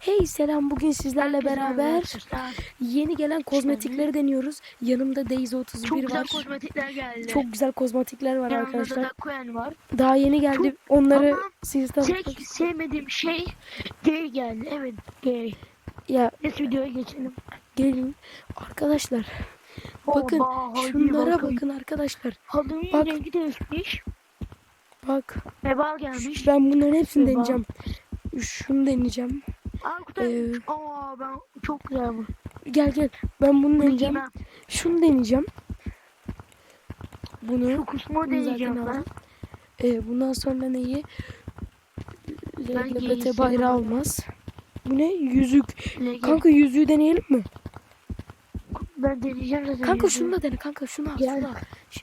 Hey selam bugün sizlerle beraber yeni gelen kozmetikleri deniyoruz. Yanımda Daisy 31 çok güzel var. kozmetikler geldi. Çok güzel kozmetikler var Yanında arkadaşlar. da var. Daha yeni geldi. Çok- Onları Ama siz de Tek sevmediğim şey gay geldi. Evet gay. ya Neyse videoya geçelim. gelin arkadaşlar. Bakın Oba, şunlara bakayım. bakın arkadaşlar. Halının Bak. rengi değişmiş. Bak Vebal gelmiş. ben bunların hepsini Eyvah. deneyeceğim. Şunu deneyeceğim. Aa, Kutay. Ee, Aa, ben çok güzel bu. Gel gel. Ben bunu deneyeceğim. giymem. Şunu deneyeceğim. Şu Bunu kusma Bunu zaten deneyeceğim ben. aldım. e, bundan sonra neyi? Ben LGBT bayrağı olmaz. Bu ne? Yüzük. Lege. Kanka yüzüğü deneyelim mi? Ben deneyeceğim zaten. Kanka yüzüğü. şunu da dene kanka şunu al Gel. şunu al.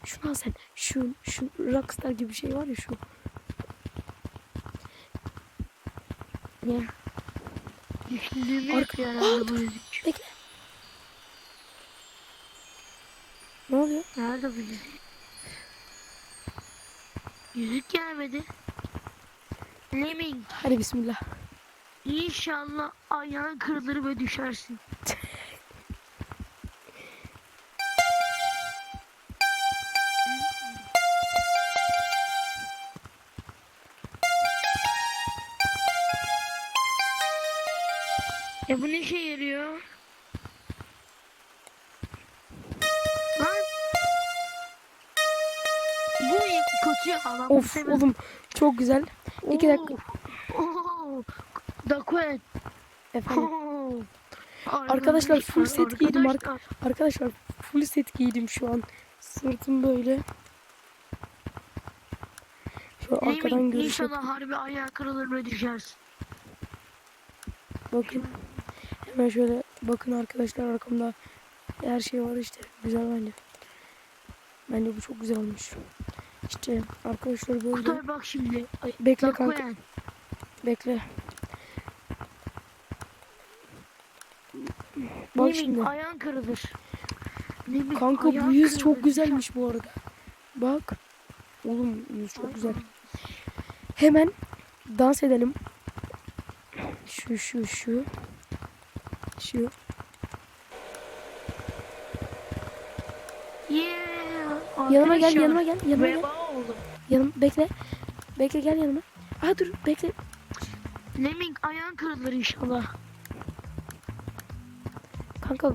Şunu al sen. Şu, şu rockstar gibi bir şey var ya şu. Düşündüğümü Arka- yapıyor bu yüzük. Bekle. Ne oluyor? Nerede bu yüzük? Yüzük gelmedi. Lemming Hadi bismillah. inşallah ayağın kırılır ve düşersin. E bu ne işe yarıyor? Lan! Bu kötü bunu Of sevmedim. oğlum çok güzel. İki dakika. Oo, Dakuen. Efendim. Oo. Arkadaşlar, full set giydim ark- Arkadaşlar, full set giydim şu an. Sırtım böyle. Şu arkadan Lemming, görüş İnşallah harbi ayağı kırılır ve düşersin. Bakın. Hemen şöyle bakın arkadaşlar arkamda her şey var işte. Güzel bence. Bence bu çok güzel olmuş. İşte arkadaşlar böyle. Kutay bak şimdi. Ay, Bekle kanka. Dakuen. Bekle. Bak Lemming, şimdi. ayağın kırılır. Lemming, Kanka bu yüz kırılır, çok güzelmiş bu arada. Bak. Oğlum yüz çok güzel. Hemen dans edelim. Şu şu şu. Şu. Yeah. Yanıma gel, yanıma gel, yanıma gel. Yanım bekle. Bekle gel yanıma. Aa dur bekle. Lemming ayağın kırılır inşallah. Kanka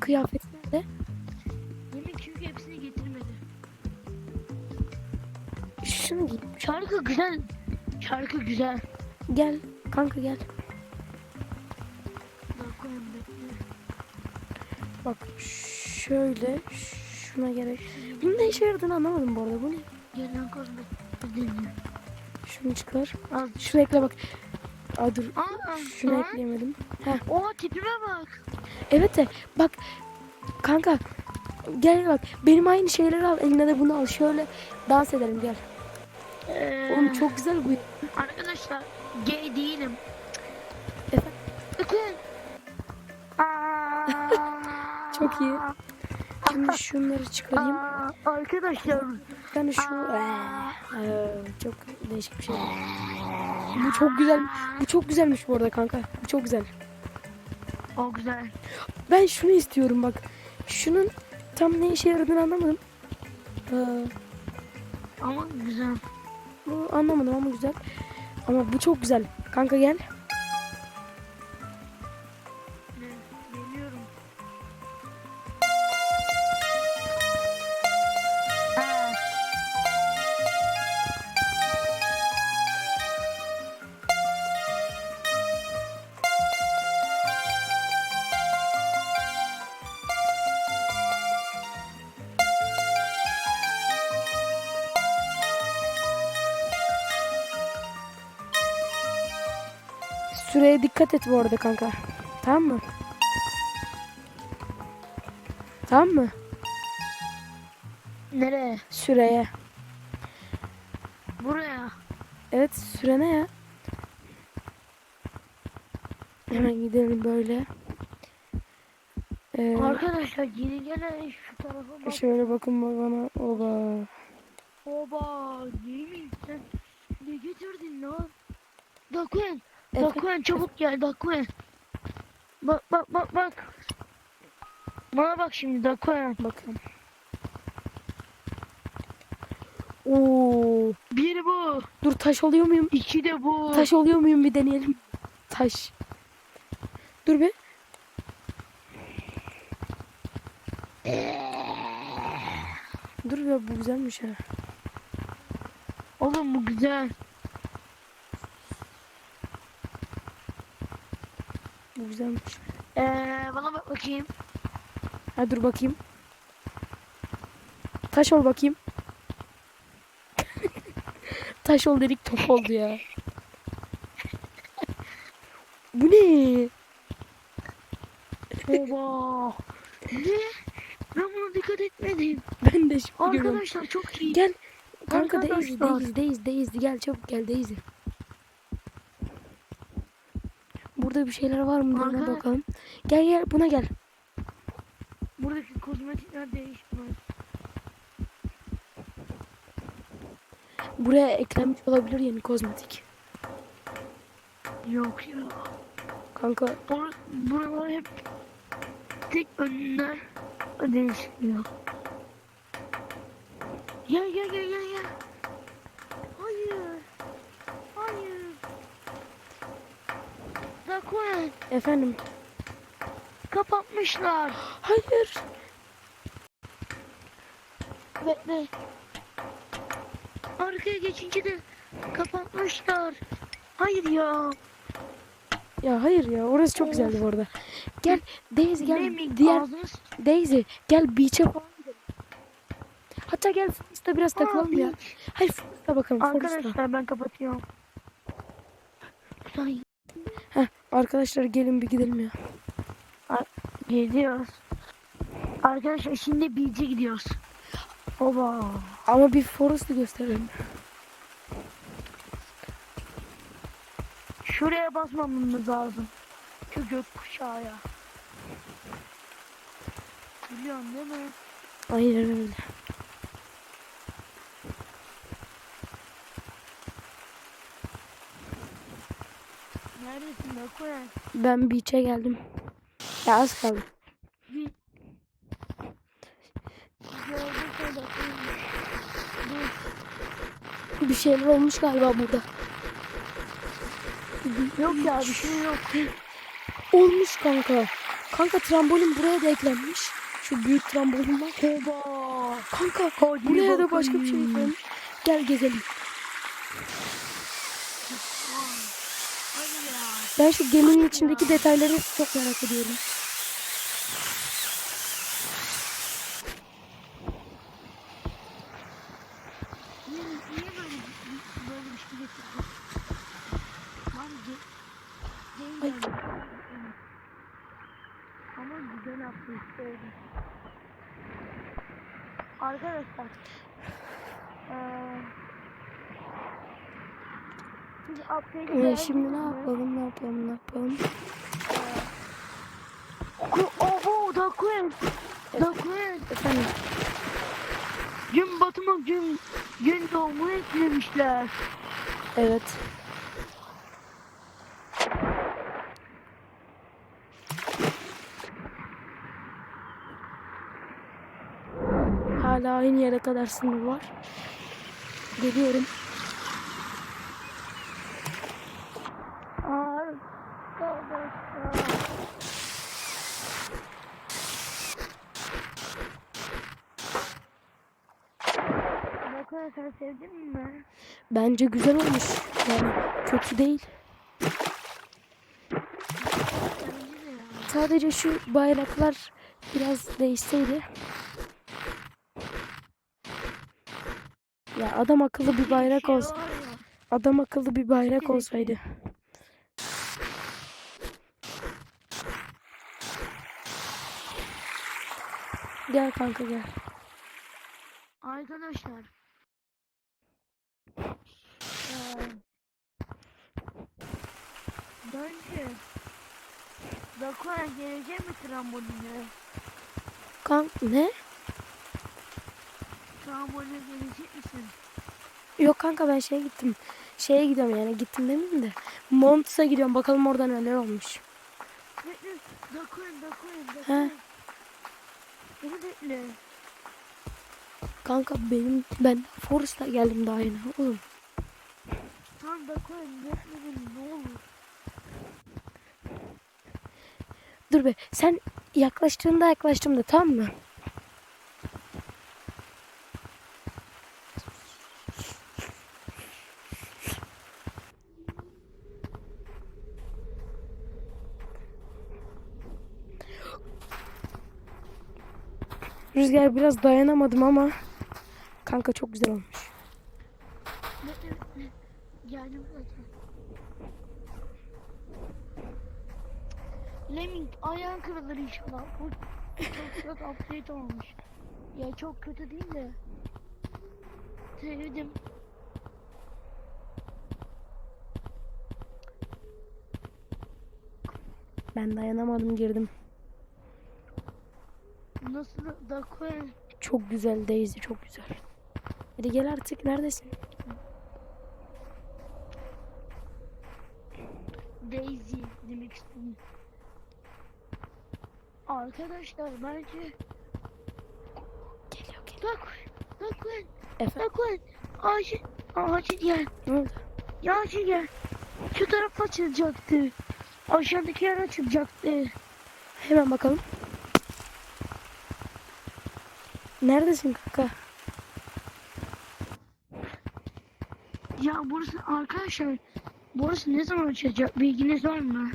kıyafet nerede? Lemming çünkü hepsini getirmedi. Şunu giy. Şarkı güzel. Şarkı güzel. Gel. Kanka gel. Şöyle şuna gerek. Bunun ne işe yaradığını anlamadım bu arada. Bu ne? Kozmet. Dinle. Şunu çıkar. Al. Şunu ekle bak. Aa dur. Aa, Şunu lan. ekleyemedim. Heh. Oha tipime bak. Evet de bak kanka gel bak benim aynı şeyleri al eline de bunu al şöyle dans edelim gel. Ee, Oğlum çok güzel bu. Arkadaşlar gay değilim. Efendim? Çok iyi. Şimdi şunları çıkarayım. Arkadaşlar. Yani şu Ee, çok değişik bir şey. Bu çok güzel. Bu çok güzelmiş bu arada kanka. Bu çok güzel. O güzel. Ben şunu istiyorum bak. Şunun tam ne işe yaradığını anlamadım. Ee, Ama güzel. bu anlamadım ama güzel. Ama bu çok güzel. Kanka gel. Süreye dikkat et bu arada kanka. Tamam mı? Tamam mı? Nereye? Süreye. Buraya. Evet süre ne ya? Hemen gidelim böyle. Ee, Arkadaşlar yeni gelen şu tarafa bak. şöyle bakın bana. Oba. Oba. Yemin sen ne getirdin lan? Dakuen. Dakuen çabuk gel Dakuen. Bak bak bak bak. Bana bak şimdi Dakuen. bakıyorum. Oo, Bir bu. dur taş oluyor muyum? iki de bu. Taş oluyor muyum bir deneyelim. Taş. Dur bir. Dur ya bu güzelmiş ha. Oğlum bu güzel. Bu güzelmiş. Ee, bana bak bakayım. Ha dur bakayım. Taş ol bakayım. Taş ol dedik top oldu ya. Bu ne? Oba. ne? Ben buna dikkat etmedim. Ben de şimdi görüyorum. Arkadaşlar çok iyi. Gel. Kanka Daisy, Arkadaşlar. Daisy, Daisy, Daisy. Gel çabuk gel Daisy. Burada bir şeyler var mı? Arkadaş- bakalım. Gel gel buna gel. Buradaki kozmetikler değişmiyor. Buraya eklenmiş olabilir yeni kozmetik. Yok ya. Kanka Bur buralar hep tek önler değişmiyor. Gel gel gel gel gel. Hayır. Hayır. Zakuen efendim. kapatmışlar. Hayır. Bekle. Arkaya geçince de kapatmışlar. Hayır ya. Ya hayır ya orası çok güzeldi bu arada. Gel Daisy gel Neymiş diğer Daisy gel beach'e falan gidelim. Hatta gel Forest'ta biraz takılalım ya. Abi, Hayır Forest'ta bakalım Forest'ta. Arkadaşlar ben kapatıyorum. Heh, arkadaşlar gelin bir gidelim ya. Gidiyoruz. Arkadaşlar şimdi beach'e gidiyoruz. Oba. Ama bir Forest'ı gösterelim. Şuraya basmamamız lazım. Şu gökkuşağı ya. Biliyorsun değil mi? Aynen öyle. Neredesin Bakuen? Ben beach'e geldim. Ya az kaldı. Bir... Şeyler olmuş galiba burada. Yok ya bir şey yok. Olmuş kanka. Kanka trambolin buraya da eklenmiş. Şu büyük trambolin var. Oba. Kanka Hadi buraya da başka bir şey bakayım. eklenmiş. Gel gezelim. Hadi ya. Ben şu geminin içindeki detayları çok merak ediyorum. Niye, niye böyle, böyle bir şey getirdin? Var ge, ge Ay. geldi. Ama güzel yaptı istedim. Arkadaşlar. Eee biz update Ee, şimdi ne yapalım ne yapalım ne yapalım. Oho Dakuen. Dakuen. Efendim Gün batımı gün gün doğumu eklemişler. evet. Hala aynı yere kadar sınır var. Geliyorum. Arkadaşlar. Dakuen sen sevdin mi? Bence güzel olmuş. Yani kötü değil. Sadece şu bayraklar biraz değişseydi. Ya adam akıllı bir bayrak olsa, adam akıllı bir bayrak olsaydı. Gel kanka gel. Arkadaşlar. Bence Dakuen gelecek mi tramboline? Kank ne? Tramboline gelecek misin? Yok kanka ben şeye gittim. şeye gidiyorum yani gittim demeyeyim de. Monts'a gidiyorum bakalım orada neler olmuş. Bekle. Dakuen, dakuen, He. dakuen. Beni bekle. Kanka benim ben Forest'a geldim daha yeni oğlum. Tamam dakuen, bekle ne olur. Dur be sen yaklaştığında yaklaştım da tamam mı? Rüzgar biraz dayanamadım ama kanka çok güzel olmuş. Geldim zaten. Lemming ayağın kırılır inşallah. Bu çok update olmuş. Ya çok kötü değil de. Sevdim. Ben dayanamadım girdim. Nasıl dakuen? Çok güzel Daisy çok güzel. Hadi gel artık neredesin? Daisy demek istedim. Arkadaşlar bence Geliyor geliyor. dakuen, dakuen, Efendim dakuen. Acil, acil gel. ne oldu? Ya acil gel. Şu taraf açılacaktı. Aşağıdaki yer açılacaktı. Hemen bakalım. Neredesin kanka? Ya burası arkadaşlar burası ne zaman açılacak bilginiz var mı?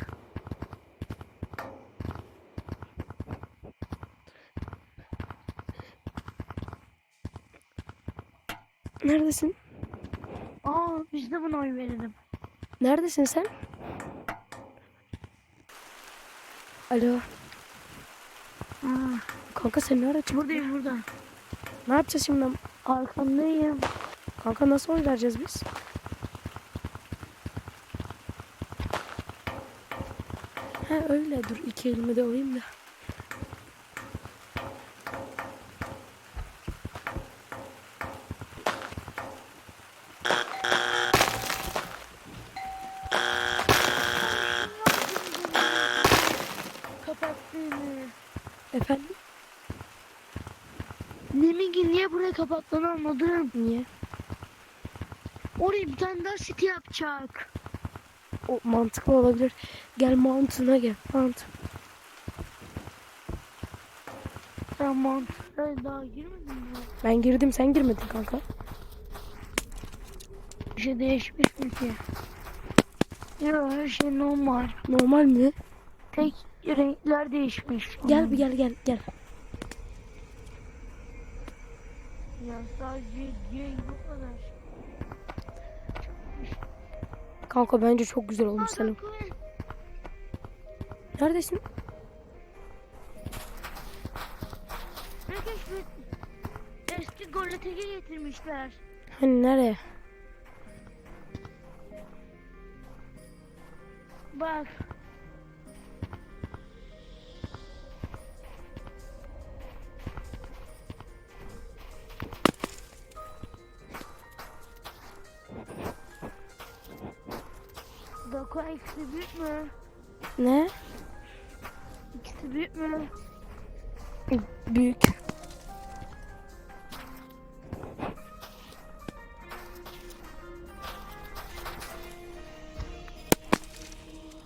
Neredesin? Aa biz de buna oy verelim. Neredesin sen? Alo. Aa, Kanka sen nerede çıktın? buradayım burada. Ne yapacağız şimdi? Arkandayım. Kanka nasıl oy vereceğiz biz? Ha öyle dur iki elimi de alayım da. Kapattığını. Efendim? Nemigi niye buraya kapattığını anladım. Niye? Oraya bir tane daha city yapacak. O mantıklı olabilir. Gel Mountain'a gel. Mount. Sen mantıklı daha girmedin mi? Ben girdim sen girmedin kanka. Bir şey değişmiş mi ki? Yok her şey normal. Normal mi? Tek renkler değişmiş. Gel bir gel gel gel. Ya sadece renk bu kadar. Kanka bence çok güzel olmuş senin. Neredesin? Ne keşfet? Eski Goletegi getirmişler. Hani nereye? Bak. İkisi büyük mü? Ne? İkisi büyük mü? Büyük.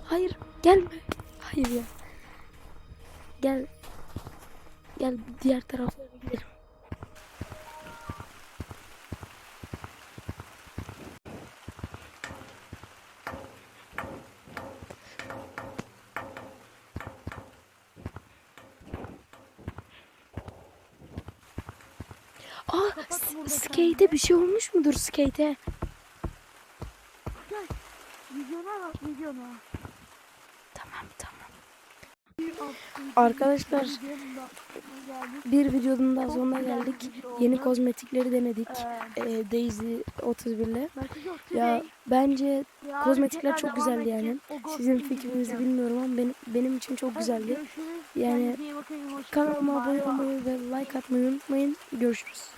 Hayır gelme. Hayır ya. Gel. Gel diğer taraflara gidelim. Aa, Kapat s- burada skate'e bir şey olmuş mudur skate'e? Gel. Videona bak videona. Tamam tamam. Arkadaşlar bir videonun daha sonuna geldik. Yeni kozmetikleri denedik. Ee, Daisy 31'le. Belki yok Ya bence kozmetikler çok güzeldi yani. Sizin fikrinizi bilmiyorum ama benim benim için çok güzeldi. Yani. Kanalıma abone olmayı ve like atmayı unutmayın. Görüşürüz.